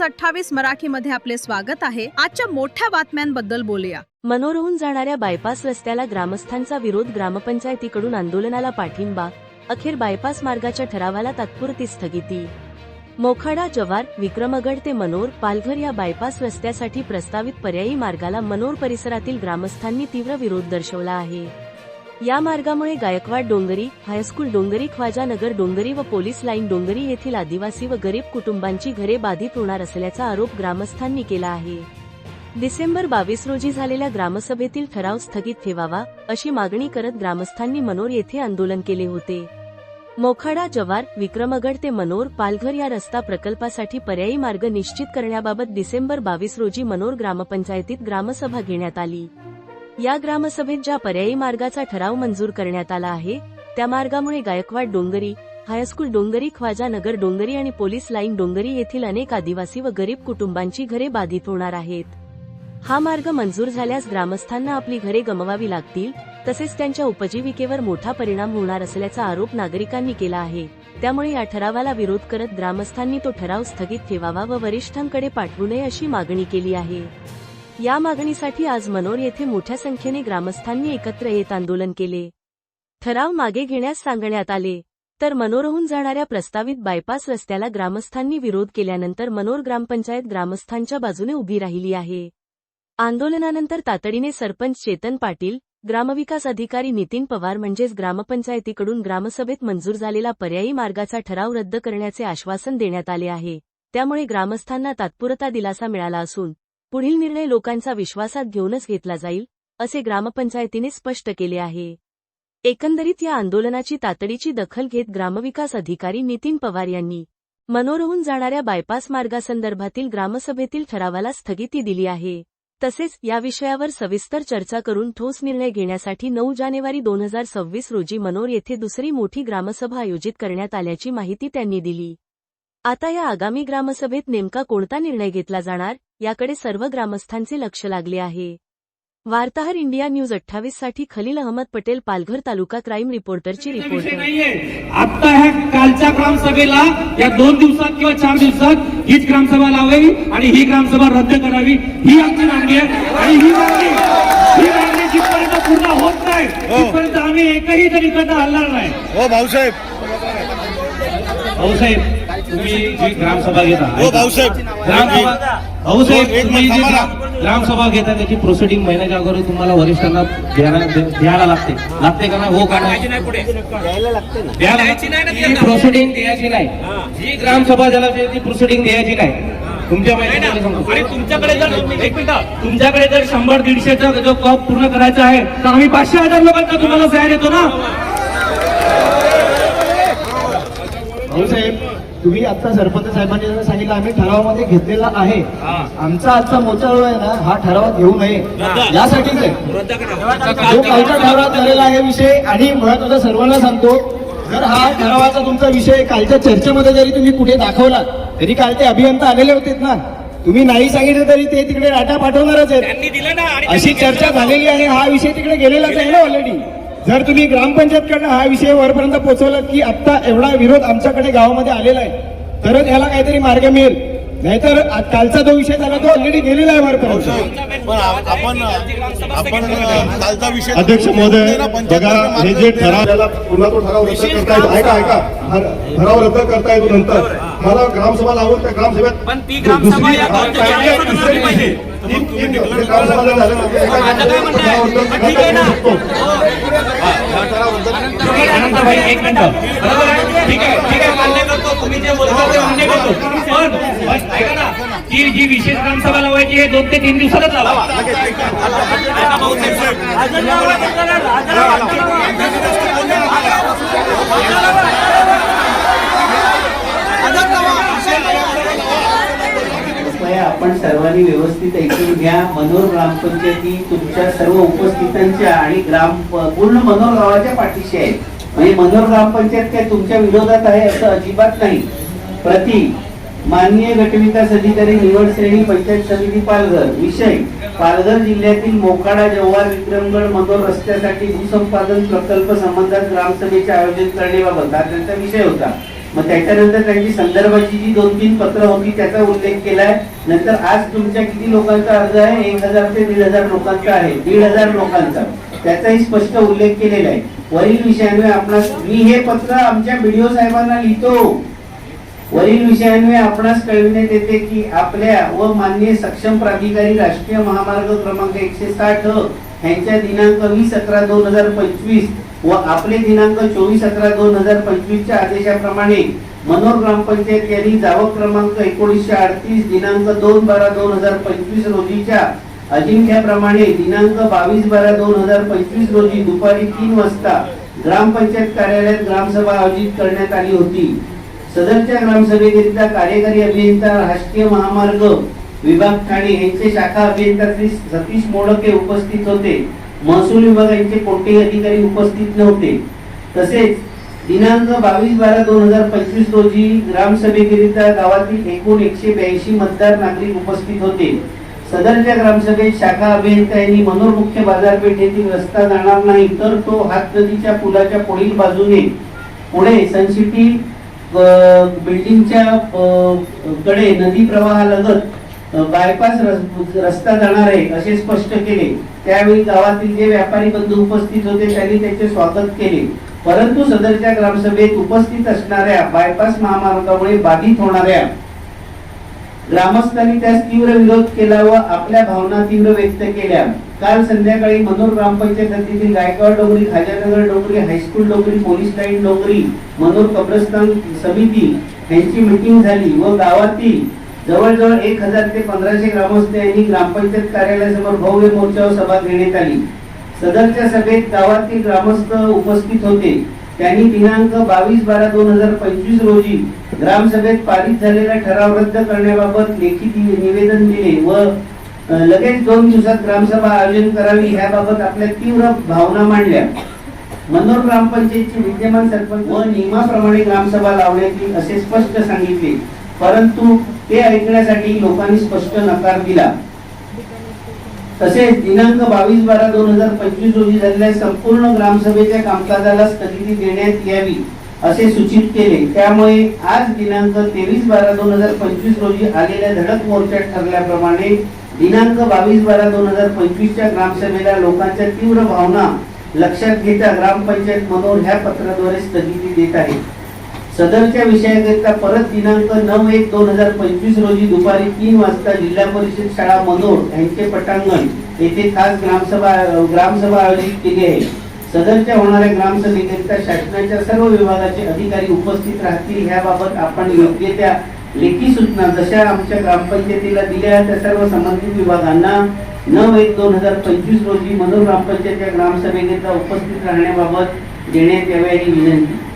News अठ्ठावीस मराठीमध्ये आपले स्वागत आहे. आजच्या मोठ्या बातम्यांबद्दल बोलूया. मनोरहून जाणाऱ्या बायपास रस्त्याला ग्रामस्थांचा विरोध ग्रामपंचायतीकडून आंदोलनाला पाठिंबा अखेर बायपास मार्गाच्या ठरावाला तात्पुरती स्थगिती. मोखाडा जवार विक्रमगड ते मनोर पालघर या बायपास रस्त्यासाठी प्रस्तावित पर्यायी मार्गाला मनोर परिसरातील ग्रामस्थांनी तीव्र विरोध दर्शवला आहे. या मार्गामुळे गायकवाड डोंगरी हायस्कूल डोंगरी ख्वाजा नगर डोंगरी व पोलीस लाईन डोंगरी येथील आदिवासी व गरीब कुटुंबांची घरे बाधित होणार असल्याचा आरोप ग्रामस्थांनी केला आहे. डिसेंबर बावीस रोजी झालेल्या ग्रामसभेतील ठराव स्थगित ठेवावा अशी मागणी करत ग्रामस्थांनी मनोर येथे आंदोलन केले होते. मोखाडा जवार विक्रमगड ते मनोर पालघर या रस्ता प्रकल्पासाठी पर्यायी मार्ग निश्चित करण्याबाबत डिसेंबर बावीस रोजी मनोर ग्रामपंचायतीत ग्रामसभा घेण्यात आली. या ग्रामसभेत ज्या पर्यायी मार्गाचा ठराव मंजूर करण्यात आला आहे त्या मार्गामुळे गायकवाड डोंगरी हायस्कूल डोंगरी ख्वाजा नगर डोंगरी आणि पोलीस लाईन डोंगरी येथील अनेक आदिवासी व गरीब कुटुंबांची घरे बाधित होणार आहेत. हा मार्ग मंजूर झाल्यास ग्रामस्थांना आपली घरे गमवावी लागतील तसेच त्यांच्या उपजीविकेवर मोठा परिणाम होणार असल्याचा आरोप नागरिकांनी केला आहे. त्यामुळे या ठरावाला विरोध करत ग्रामस्थांनी तो ठराव स्थगित ठेवावा व वरिष्ठांकडे पाठवू नये अशी मागणी केली आहे. या मागणीसाठी आज मनोर येथे मोठ्या संख्येने ग्रामस्थांनी एकत्र येत आंदोलन केले. ठराव मागे घेण्यास सांगण्यात आले. तर मनोरहून जाणाऱ्या प्रस्तावित बायपास रस्त्याला ग्रामस्थांनी विरोध केल्यानंतर मनोर ग्रामपंचायत ग्रामस्थांच्या बाजूने उभी राहिली आहे. आंदोलनानंतर तातडीने सरपंच चेतन पाटील ग्रामविकास अधिकारी नितीन पवार म्हणजेच ग्रामपंचायतीकडून ग्रामसभेत मंजूर झालेला पर्यायी मार्गाचा ठराव रद्द करण्याचे आश्वासन देण्यात आले आहे. त्यामुळे ग्रामस्थांना तात्पुरता दिलासा मिळाला असून पुढील निर्णय लोकांचा विश्वासात घेऊनच घेतला जाईल असे ग्रामपंचायतीने स्पष्ट केले आहे. एकंदरीत या आंदोलनाची तातडीची दखल घेत ग्रामविकास अधिकारी नितीन पवार यांनी मनोरहून जाणाऱ्या बायपास मार्गासंदर्भातील ग्रामसभेतील ठरावाला स्थगिती दिली आहे. तसेच या विषयावर सविस्तर चर्चा करून ठोस निर्णय घेण्यासाठी नऊ जानेवारी दोन हजार सव्वीस रोजी मनोर येथे दुसरी मोठी ग्रामसभा आयोजित करण्यात आल्याची माहिती त्यांनी दिली. आता या आगामी ग्रामसभेत नेमका कोणता निर्णय घेतला जाणार याकडे सर्व ग्रामस्थांचे लक्ष लागले आहे. वार्ताहर इंडिया न्यूज अठ्ठावीससाठी खलील अहमद पटेल पालघर तालुका क्राईम रिपोर्टरची विषय रिपोर्टर नाहीये. आता ह्या कालच्या ग्रामसभेला या दोन दिवसात किंवा चार दिवसात हीच ग्रामसभा लावावी आणि ही ग्रामसभा रद्द करावी. ही आमची मागणी आहे. आणि ही मागणी ही मागणी जिथपर्यंत पूर्ण होत नाही तिथपर्यंत आम्ही एकही तरी कदा हलणार नाही. हो भाऊसाहेब. भाऊसाहेब तुम्ही जी ग्रामसभा घेता हो भाऊसाहेब. ग्रामसभा भाऊसाहेब एक तुम्ही जी ग्रामसभा घेता त्याची प्रोसिडिंग महिन्याच्या अगोदर तुम्हाला वरिष्ठांना द्यायला लागते. लागते का नाही? हो का नाही? ही प्रोसिडिंग द्यायची नाही. जी ग्रामसभा ज्याला ती प्रोसिडिंग द्यायची नाही. तुमच्या. आणि तुमच्याकडे जर एक मिनिट. तुमच्याकडे जर शंभर दीडशेचा जो कप पूर्ण करायचा आहे तर आम्ही पाचशे हजार लोकांचा तुम्हाला सह्या देतो ना. भाऊसाहेब तुम्ही आता सरपंच साहेबांनी जसं सांगितलं आम्ही ठरावामध्ये घेतलेला आहे. आमचा आजचा मोर्चा जो आहे ना हा ठरावात घेऊ नये. यासाठीच आहे. जो कालच्या ठरावात झालेला आहे विषय आणि महत्त्वाचा सर्वांना सांगतो जर हा ठरावाचा तुमचा विषय कालच्या चर्चेमध्ये जरी तुम्ही कुठे दाखवला तरी काल ते अभियंता आलेले होते ना. तुम्ही नाही सांगितलं तरी ते तिकडे डाटा पाठवणारच आहेत. त्यांनी दिलं ना आणि अशी चर्चा झालेली आणि हा विषय तिकडे गेलेलाच आहे ना ऑलरेडी जर तुम्ही ग्रामपंचायतकडनं हा विषय वरपर्यंत पोहोचवला की आता एवढा विरोध आमच्याकडे गावामध्ये आलेला आहे तरच याला काहीतरी मार्ग मिळेल नाहीतर कालचा जो विषय झाला तो ऑलरेडी गेलेला आहे वरपर्यंत पण आ- आपण आपण कालचा विषय अध्यक्ष महोदय बघा हे जे ठराव त्याला पुन्हा तो ठराव रद्द करता येतो ऐका ऐका हा ठराव रद्द करता येतो नंतर मला ग्रामसभा लावून त्या ग्रामसभेत अनंत भाई एक मिनिट. बरोबर आहे? ठीक आहे ठीक आहे मान्य करतो. तुम्ही जे बोलता ते मान्य करतो. पण ऐका ना की जी विशेष ग्रामसभा लावायची हे दोन ते तीन दिवसातच लावा. आपण सर्वांनी व्यवस्थित ऐकून घ्या. मनोर ग्रामपंचायती तुमच्या सर्व उपस्थितांच्या आणि ग्राम पूर्ण मनोर गावाच्या पाठीशी आहे. म्हणजे मनोर ग्रामपंचायत काय तुमच्या विरोधात आहे असं अजिबात नाही. प्रति माननीय गटविकास अधिकारी निवड श्रेणी पंचायत समिती पालघर विषय पालघर जिल्ह्यातील मोकाडा जव्हार विक्रमगड मनोर रस्त्यासाठी भूसंपादन प्रकल्प संबंधात ग्रामसभेचे आयोजन करण्याबाबत हा त्यांचा विषय होता. मग त्याच्यानंतर त्यांची संदर्भाची जी दोन तीन पत्र होती त्याचा उल्लेख केलाय. नंतर आज तुमच्या किती लोकांचा अर्ज आहे? एक हजार ते दीड हजार लोकांचा आहे. दीड हजार लोकांचा. त्याचाही स्पष्ट उल्लेख केलेला आहे. वरील विषयांवर आपणास मी हे पत्र आमच्या बीडीओ साहेबांना लिहितो. वरील विषयांवर आपणास कळविण्यात येते की आपल्या व मान्य सक्षम प्राधिकारी राष्ट्रीय महामार्ग क्रमांक एकशे साठ यांच्या दिनांक वीस अकरा दोन हजार पंचवीस व आपले दिनांक चोवीस अकरा दोन हजार पंचवीसच्या आदेशाप्रमाणे मनोर ग्रामपंचायत यांनी जावक क्रमांक एकोणीसशे अडतीस दिनांक दोन बारा दोन हजार पंचवीस रोजीच्या अजिंक्याप्रमाणे दिनांक बावीस बारा दोन हजार पंचवीस रोजी दुपारी तीन वाजता ग्रामपंचायत कार्यालयात ग्रामसभा आयोजित करण्यात आली होती. सदरच्या ग्रामसभेकरिता कार्यकारी अभियंता राष्ट्रीय महामार्ग विभाग ठाणे यांचे शाखा अभियंता श्री सतीश मोडके उपस्थित होते. महसूल विभाग यांचे कोणतेही अधिकारी उपस्थित नव्हते. तसेच दिनांक बावीस बारा दोन हजार पंचवीस रोजी ग्रामसभेकरिता गावातील एकूण एकशे ब्याऐंशी मतदार नागरिक उपस्थित होते. सदरच्या ग्रामसभेत शाखा अभियंत्यांनी मनोर मुख्य बाजारपेठेतील रस्ता जाणार नाही तर तो हात नदीच्या पुलाच्या पुढील बाजूने. पुढे सनसिटी बिल्डिंगच्या कडे नदी प्रवाहालगत बायपास रस्ता जाणार आहे असे स्पष्ट केले. त्यावेळी गावातील जे व्यापारी बंधू उपस्थित होते त्यांनी त्याचे स्वागत केले. परंतु सदरच्या ग्रामसभेत उपस्थित असणाऱ्या बायपास महामार्गामुळे बाधित होणाऱ्या ग्रामस्थांनी त्यास तीव्र विरोध केला व आपल्या भावना तीव्र व्यक्त केल्या. काल संध्याकाळी मनोर ग्रामपंचायत हद्दीतील गायकवाड डोंगरी खाजानगर डोंगरी हायस्कूल डोंगरी पोलीस लाईन डोंगरी मनोर कब्रस्तान समिती यांची मिटिंग झाली व गावातील जवळजवळ एक हजार ते पंधराशे ग्रामस्थ यांनी ग्रामपंचायत कार्यालयासमोर भव्य मोर्चावर सभा घेण्यात आली. सदरच्या सभेत गावातील ग्रामस्थ उपस्थित होते. त्यांनी दिनांक बावीस बारा दोन हजार पंचवीस रोजी ग्रामसभेत पारित झालेला ठराव रद्द करण्याबाबत लेखी निवेदन दिले व लगेच दोन दिवसात ग्रामसभा आयोजन करावी ह्याबाबत आपल्या तीव्र भावना मांडल्या. मनोर ग्रामपंचायतचे विद्यमान सरपंच व नियमाप्रमाणे ग्रामसभा लावण्यात येईल असे स्पष्ट सांगितले. परंतु ते ऐकण्यासाठी लोकांनी स्पष्ट नकार दिला. तसेच दिनांक बावीस बारा दोन हजार पंचवीस रोजी झालेल्या संपूर्ण ग्रामसभेच्या कामकाजाला स्थगिती देण्यात यावी असे सूचित केले. त्यामुळे आज दिनांक तेवीस बारा दोन हजार पंचवीस रोजी आलेल्या धडक मोर्चात ठरल्याप्रमाणे दिनांक बावीस बारा दोन हजार पंचवीसच्या ग्रामसभेला लोकांच्या तीव्र भावना लक्षात घेता ग्रामपंचायत मनोहर ह्या पत्राद्वारे स्थगिती देत आहे. सदरच्या विषयाकरिता परत दिनांक नऊ एक दोन हजार पंचवीस रोजी दुपारी तीन वाजता जिल्हा परिषद शाळा मनोर यांचे पटांगण येथे खास ग्रामसभा ग्रामसभा आयोजित केली आहे. सदरच्या होणाऱ्या ग्रामसभेकरिता शासनाच्या सर्व विभागाचे अधिकारी उपस्थित राहतील ह्याबाबत आपण योग्य त्या लेखी सूचना जशा आमच्या ग्रामपंचायतीला दिल्या त्या सर्व संबंधित विभागांना नऊ एक दोन हजार पंचवीस रोजी मनोर ग्रामपंचायतच्या ग्रामसभेकरिता उपस्थित राहण्याबाबत देण्यात यावी ही विनंती.